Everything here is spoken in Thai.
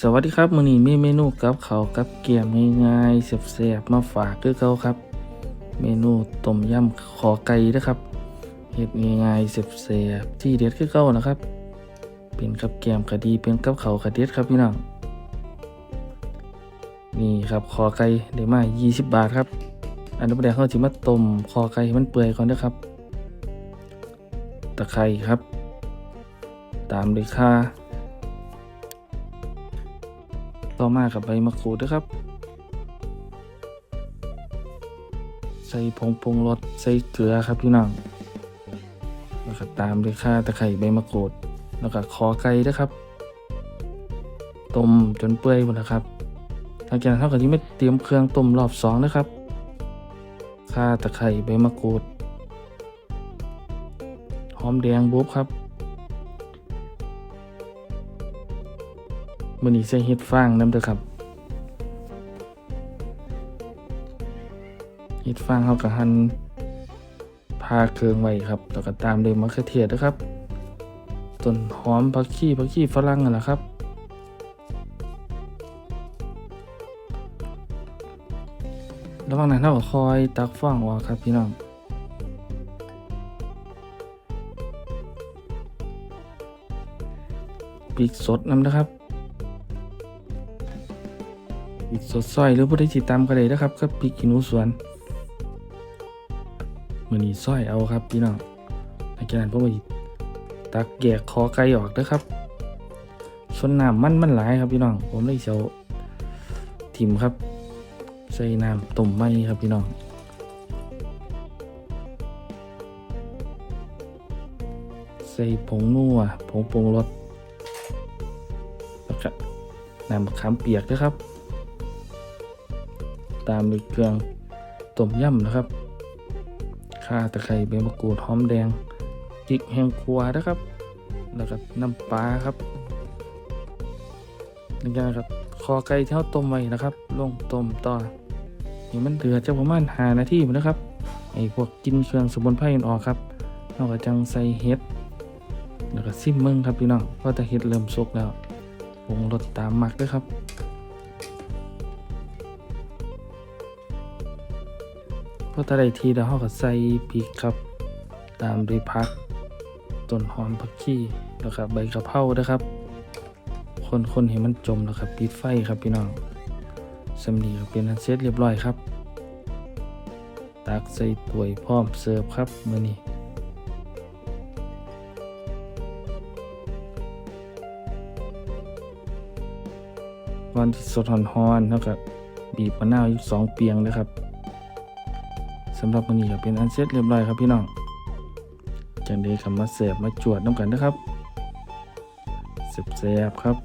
สวัสดีครับมื้อนี้มีเมนูกับเขากับเกี๊ยมง่ายๆแซ่บๆมาฝากคือเก่าครับ เมนูต้มยำขอไก่นะครับเฮ็ดง่ายๆแซ่บๆที่เด็ดคือเก่านะครับ เป็นกับแกมก็ดีเป็นกับเขาก็เด็ดครับพี่น้องนี่ครับขอไก่ได้มา 20 บาทครับ อันดับแรกเขาสิมาต้มคอไก่ให้มันเปื่อยก่อนนะครับ ตะไคร้ครับ ตามด้วยข่า ต่อมากับใบมะกรูดนะครับ ใส่ผงปรุงรสใส่เกลือครับพี่น้องแล้วก็ตามด้วยข่าตะไคร้ใบมะกรูด แล้วก็ขอไก่นะครับต้มจนเปื่อยหมดนะครับหลังจากนั้นเท่ากับที่ไม่เตรียมเครื่องต้มรอบสองนะครับข่าตะไคร้ใบมะกรูด หอมแดงบุบครับ มันนี้ใส่เห็ดฟางน้ำเด้อครับเห็ดฟางเขากับหั่นพาเครื่องไว้ครับ แล้วก็ตามด้วยมะเขือเทศนะครับต้นหอมผักชีผักชีฝรั่งนั่นแหละครับระหว่างนั้นเราก็คอยตักฟองออกครับพี่น้องพริกสดน้ำนะครับ ริกสดซอยหรือผู้ใดติดตามก็ได้นะครับกับพริกขี้หนูสวนมือนี้ซอยเอาครับพี่น้องหลังจากนั้นผมก็ตักแยกคอไก่ออกนะครับส่วนน้ำมันมันหลายครับพี่น้อง ผมเลยเสียวทิมครับ ใส่น้ำต้มไม่ครับพี่น้องใส่ผงนัวผงปรุงรสแล้วก็น้ำมะขามเปียกนะครับ ตามด้วยเครื่องต้มยำนะครับข่าตะไคร้ใบมะกรูดหอมแดงพริกแห้งครัวนะครับแล้วก็น้ำปลาครับนี่ก็ครับคอไก่ที่เราต้มไว้นะครับ ลงต้มต่อนี่มันเดือดจะประมาณหานาทีนะครับไอ้พวกกินเครื่องสมุนไพรออกครับเราก็จังใส่เห็ดแล้วก็ซิมเมืองครับพี่น้องเพราะแต่เห็ดเริ่มสุกแล้วปรุงรสตามหมักด้วยครับ พอตะไดทีแล้วเราก็ใส่พริกครับ ตามด้วยผักต้นหอมผักชีแล้วก็ใบกะเพรานะครับ คนคนๆให้มันจมแล้วครับปิดไฟครับพี่น้องสำนีก็เป็นอันเสร็จเรียบร้อยครับ ตักใส่ถ้วยพร้อมเสิร์ฟครับมื้อนี้ก่อนที่สดหอนๆแล้วก็บีบมะนาวอีกสองเปียงนะครับ สำหรับวันนี้ก็เป็นอันเสร็จเรียบร้อยครับพี่น้องจังเดคำมาเสบมาจวดน้ำกันนะครับเสบๆครับ